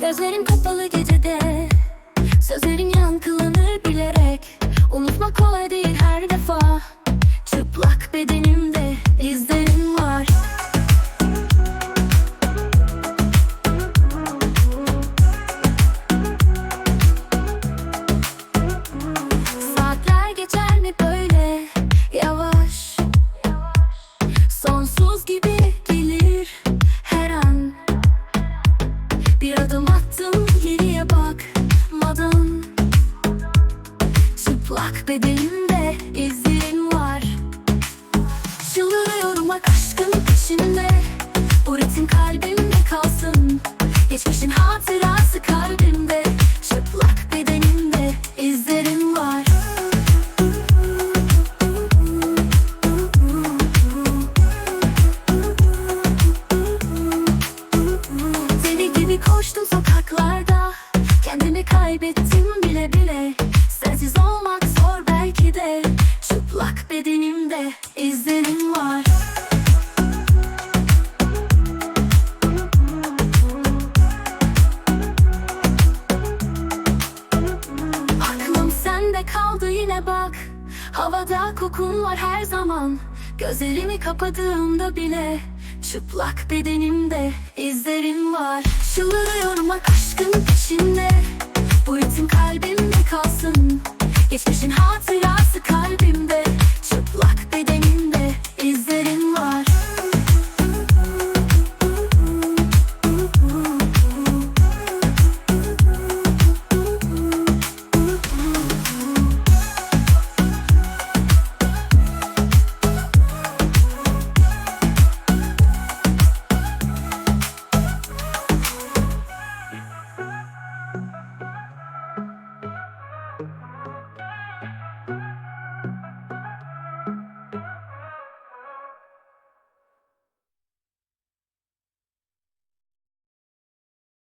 Gözlerin kapalı gecede. Sözlerin yankılanır bilerek. Unutmak kolay değil her defa. Çıplak bedenimde izlerin hatırası kalbimde. Çıplak bedenimde izlerin var. Deli gibi koştum sokaklarda. Kendimi kaybettim bile bile. Sensiz olmak zor belki de. Çıplak bedenimde izlerin yine bak Havada kokun var her zaman. Gözlerimi kapadığımda bile Çıplak bedenimde izlerin var. Çıldırıyorum aşkın peşinde. Bu ritim kalbimde kalsın. Geçmişin hatırası